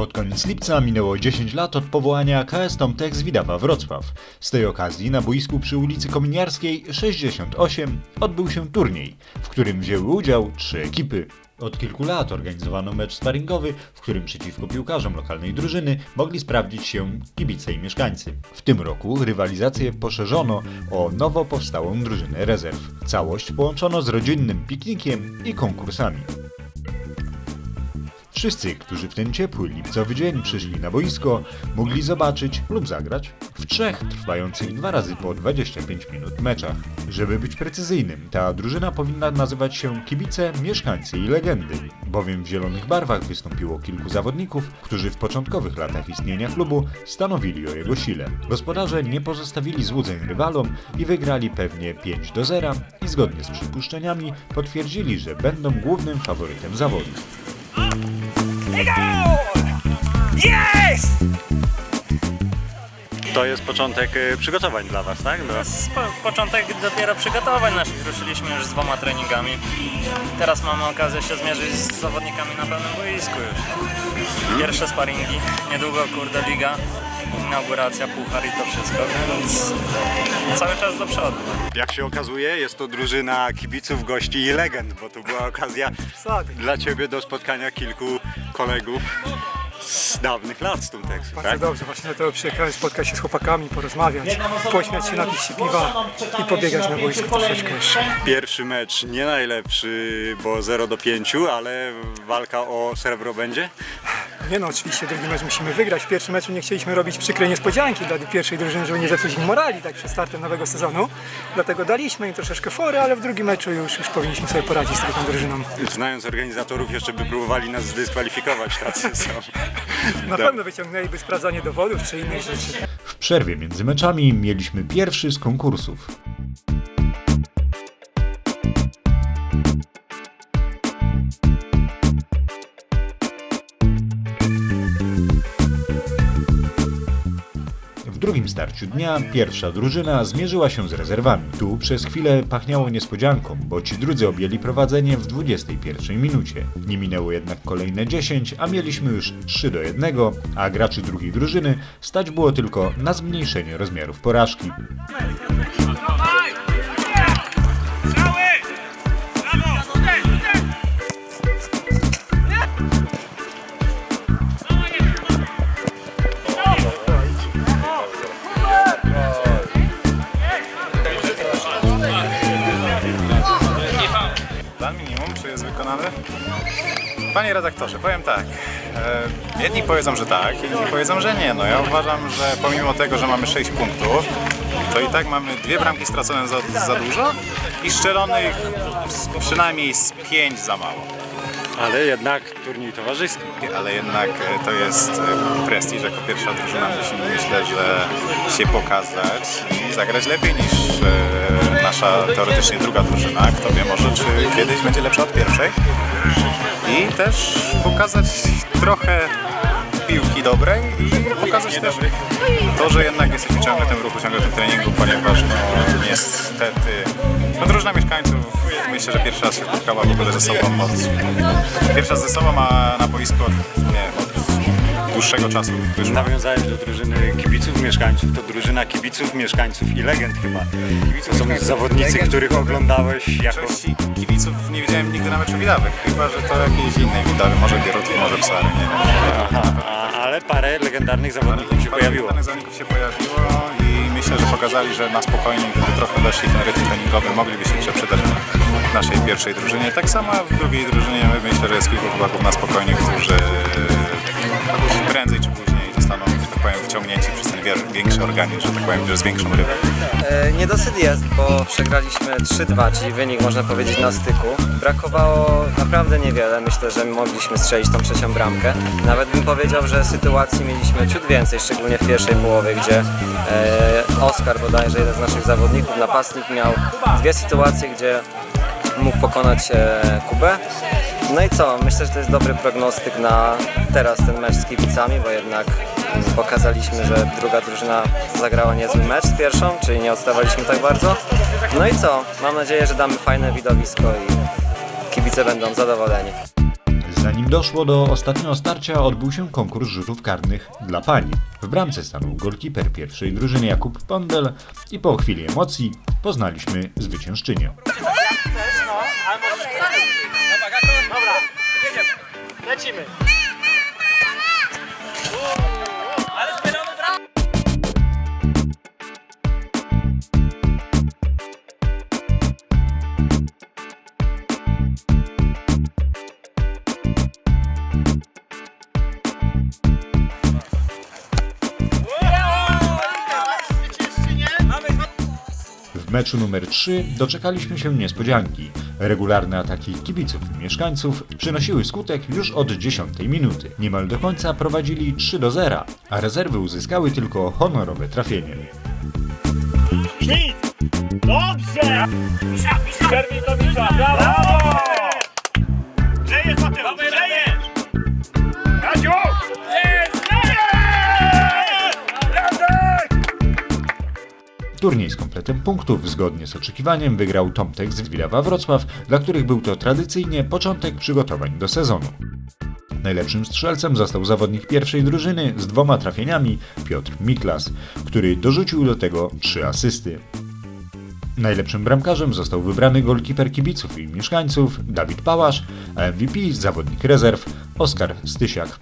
Pod koniec lipca minęło 10 lat od powołania KS Tomtex Widawa Wrocław. Z tej okazji na boisku przy ulicy Kominiarskiej 68 odbył się turniej, w którym wzięły udział trzy ekipy. Od kilku lat organizowano mecz sparingowy, w którym przeciwko piłkarzom lokalnej drużyny mogli sprawdzić się kibice i mieszkańcy. W tym roku rywalizację poszerzono o nowo powstałą drużynę rezerw. Całość połączono z rodzinnym piknikiem i konkursami. Wszyscy, którzy w ten ciepły lipcowy dzień przyszli na boisko, mogli zobaczyć lub zagrać w trzech trwających dwa razy po 25 minut meczach. Żeby być precyzyjnym, ta drużyna powinna nazywać się Kibice, Mieszkańcy i Legendy, bowiem w zielonych barwach wystąpiło kilku zawodników, którzy w początkowych latach istnienia klubu stanowili o jego sile. Gospodarze nie pozostawili złudzeń rywalom i wygrali pewnie 5 do 0 i zgodnie z przypuszczeniami potwierdzili, że będą głównym faworytem zawodu. Jest! To jest początek y, przygotowań dla Was, tak? Do... To jest po, początek dopiero przygotowań naszych. Ruszyliśmy już z dwoma treningami. Teraz mamy okazję się zmierzyć z zawodnikami na pełnym boisku już. Pierwsze sparingi, niedługo kurde liga, inauguracja, puchar i to wszystko, więc cały czas do przodu. Jak się okazuje, jest to drużyna kibiców, gości i legend, bo to była okazja dla Ciebie do spotkania kilku kolegów z dawnych lat z Tumteksu, Bardzo tak? dobrze, właśnie dlatego przyjechałem spotkać się z chłopakami, porozmawiać, pośmiać się, napić się piwa i pobiegać na boisku troszeczkę jeszcze. Pierwszy mecz nie najlepszy, bo 0 do 5, ale walka o srebro będzie? Nie no, oczywiście drugi mecz musimy wygrać. W pierwszym meczu nie chcieliśmy robić przykrej niespodzianki dla pierwszej drużyny, żeby nie zepsuć im morali tak przed startem nowego sezonu. Dlatego daliśmy im troszeczkę fory, ale w drugim meczu już, już powinniśmy sobie poradzić z taką drużyną. Znając organizatorów, jeszcze by próbowali nas zdyskwalifikować, tacy są. Na pewno wyciągnęliby sprawdzanie dowodów czy innych rzeczy. W przerwie między meczami mieliśmy pierwszy z konkursów. Drugim starciu dnia pierwsza drużyna zmierzyła się z rezerwami. Tu przez chwilę pachniało niespodzianką, bo ci drudzy objęli prowadzenie w 21 minucie. Nie minęło jednak kolejne 10, a mieliśmy już 3 do 1, a graczy drugiej drużyny stać było tylko na zmniejszenie rozmiarów porażki. Panie redaktorze, powiem tak. E, jedni powiedzą, że tak, inni powiedzą, że nie. No ja uważam, że pomimo tego, że mamy 6 punktów, to i tak mamy dwie bramki stracone za, za dużo i strzelonych z- przynajmniej z 5 za mało. Ale jednak turniej towarzyski. Ale jednak e, to jest e, prestiż jako pierwsza drużyna. Musimy myślę, że się pokazać i zagrać lepiej niż e, nasza teoretycznie druga drużyna. Kto wie, może czy kiedyś będzie lepsza od pierwszej. I też pokazać trochę piłki dobrej i pokazać też to, że jednak jesteśmy ciągle w tym ruchu, ciągle w tym treningu, ponieważ no, niestety no, drużyna mieszkańców myślę, że pierwszy raz się spotkała w ogóle ze sobą od, pierwszy raz ze sobą, a na boisku od, nie, od dłuższego czasu wyszła. Nawiązałeś do drużyny kibiców, mieszkańców. To drużyna kibiców, mieszkańców i legend chyba. To są zawodnicy, których oglądałeś jako... Kibiców nie widziałem nigdy na meczu Widawy, chyba że to jakiejś innej Widawy, może Bierutki, może Psary, nie wiem. Aha, ale parę legendarnych zawodników się Parę pojawiło. danych zawodników się pojawiło i myślę, że pokazali, że na spokojnie, gdyby trochę weszli w ten rytm treningowy, mogliby się jeszcze przydać w naszej pierwszej drużynie. Tak samo w drugiej drużynie myślę, że jest kilku chłopaków na spokojnie, którzy prędzej czy później zostaną, że tak powiem, przez ten większy organizm, że tak powiem, że z większą rybą. E, Niedosyt jest, bo przegraliśmy 3-2, czyli wynik można powiedzieć na styku. Brakowało naprawdę niewiele, myślę, że mogliśmy strzelić tą trzecią bramkę. Nawet bym powiedział, że sytuacji mieliśmy ciut więcej, szczególnie w pierwszej połowie, gdzie e, Oskar bodajże, jeden z naszych zawodników, napastnik miał dwie sytuacje, gdzie mógł pokonać e, Kubę. No i co? Myślę, że to jest dobry prognostyk na teraz ten mecz z kibicami, bo jednak pokazaliśmy, że druga drużyna zagrała niezły mecz z pierwszą, czyli nie odstawaliśmy tak bardzo. No i co? Mam nadzieję, że damy fajne widowisko i kibice będą zadowoleni. Zanim doszło do ostatniego starcia, odbył się konkurs rzutów karnych dla pań. W bramce stanął golkiper pierwszej drużyny Jakub Pondel i po chwili emocji poznaliśmy zwyciężczynię. Lecimy. Ma, ma, ma, ma. W meczu numer 3 doczekaliśmy się niespodzianki. Regularne ataki kibiców i mieszkańców przynosiły skutek już od 10 minuty. Niemal do końca prowadzili 3 do 0, a rezerwy uzyskały tylko honorowe trafienie. Dobrze! Czerwikowicza, brawo! Turniej z kompletem punktów zgodnie z oczekiwaniem wygrał Tomtek z Wilawa Wrocław, dla których był to tradycyjnie początek przygotowań do sezonu. Najlepszym strzelcem został zawodnik pierwszej drużyny z dwoma trafieniami Piotr Miklas, który dorzucił do tego trzy asysty. Najlepszym bramkarzem został wybrany golkiper kibiców i mieszkańców Dawid Pałasz, a MVP zawodnik rezerw Oskar Stysiak.